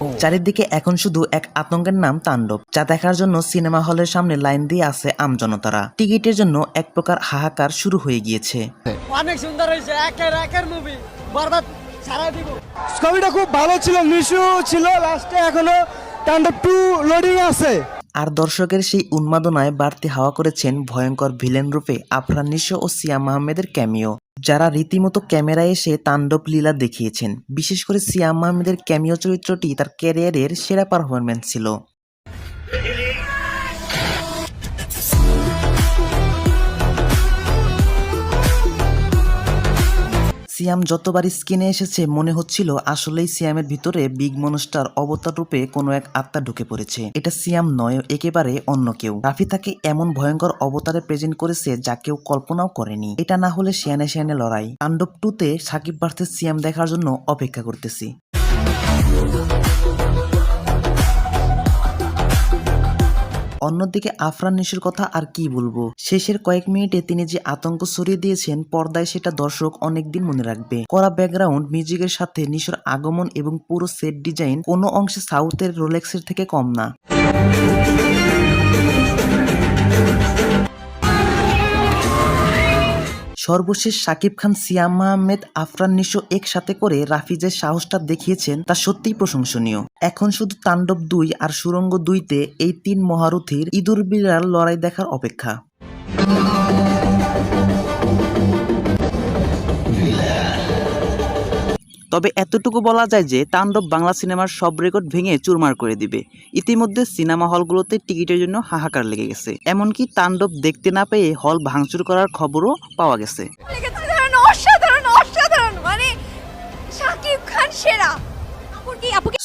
Oh. চারিদিকে এখন শুধু এক আতঙ্কের নাম তাণ্ডব যা দেখার জন্য সিনেমা হলের সামনে লাইন দিয়ে আছে আমজনতারা টিকিটের জন্য এক প্রকার হাহাকার শুরু হয়ে গিয়েছে। অনেক সুন্দর হয়েছে একের একের মুভি বরবাদ সারা দিব। ছবিটা খুব ভালো ছিল নিশু ছিল লাস্টে এখনও তাণ্ডব টু লোডিং আছে। আর দর্শকের সেই উন্মাদনায় বাড়তি হাওয়া করেছেন ভয়ঙ্কর ভিলেন রূপে আফরান নিশো ও সিয়াম আহমেদের ক্যামিও যারা রীতিমতো ক্যামেরায় এসে তাণ্ডব লীলা দেখিয়েছেন, বিশেষ করে সিয়াম আহমেদের ক্যামিও চরিত্রটি তার ক্যারিয়ারের সেরা পারফরম্যান্স ছিল। সিয়াম যতবারই স্ক্রিনে এসেছে, মনে হচ্ছিল আসলেই সিয়ামের ভিতরে বিগ মনস্টার অবতার রূপে কোনো এক আত্মা ঢুকে পড়েছে। এটা সিয়াম নয়, একেবারে অন্য কেউ। রাফি তাকে এমন ভয়ঙ্কর অবতারে প্রেজেন্ট করেছে যা কেউ কল্পনাও করেনি। এটা না হলে সিয়ানে সিয়ানে লড়াই। তাণ্ডব টুতে সাকিব ভার্সেস সিয়াম দেখার জন্য অপেক্ষা করতেছি। অন্যদিকে আফরান নিশোর কথা আর কি বলব? শেষের কয়েক মিনিটে তিনি যে আতঙ্ক ছড়িয়ে দিয়েছেন, পর্দায় সেটা দর্শক অনেকদিন মনে রাখবে। করা ব্যাকগ্রাউন্ড মিউজিকের সাথে নিশোর আগমন এবং পুরো সেট ডিজাইন কোনো অংশে সাউথের রোলেক্সের থেকে কম না। সর্বশেষ সাকিব খান, সিয়াম আহমেদ, আফরান নিশো একসাথে করে রাফিজের সাহসটা দেখিয়েছেন, তা সত্যিই প্রশংসনীয়। এখন শুধু তাণ্ডব দুই আর সুরঙ্গ দুইতে এই তিন মহারথীর ইঁদুর বিড়াল লড়াই দেখার অপেক্ষা। তবে এতটুকু বলা যায় যে তাণ্ডব বাংলা সিনেমার সব রেকর্ড ভেঙে চুরমার করে দিবে। ইতিমধ্যে সিনেমা হলগুলোতে টিকিটের জন্য হাহাকার লেগে গেছে। এমনকি তাণ্ডব দেখতে না পেয়ে হল ভাঙচুর করার খবরও পাওয়া গেছে। মানে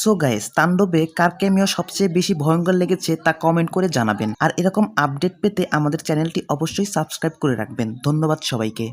সো গাইস তাণ্ডবে কার ক্যামিও সবচেয়ে বেশি ভয়ঙ্কর লেগেছে তা কমেন্ট করে জানাবেন। আর এরকম আপডেট পেতে আমাদের চ্যানেলটি অবশ্যই সাবস্ক্রাইব করে রাখবেন। ধন্যবাদ সবাইকে।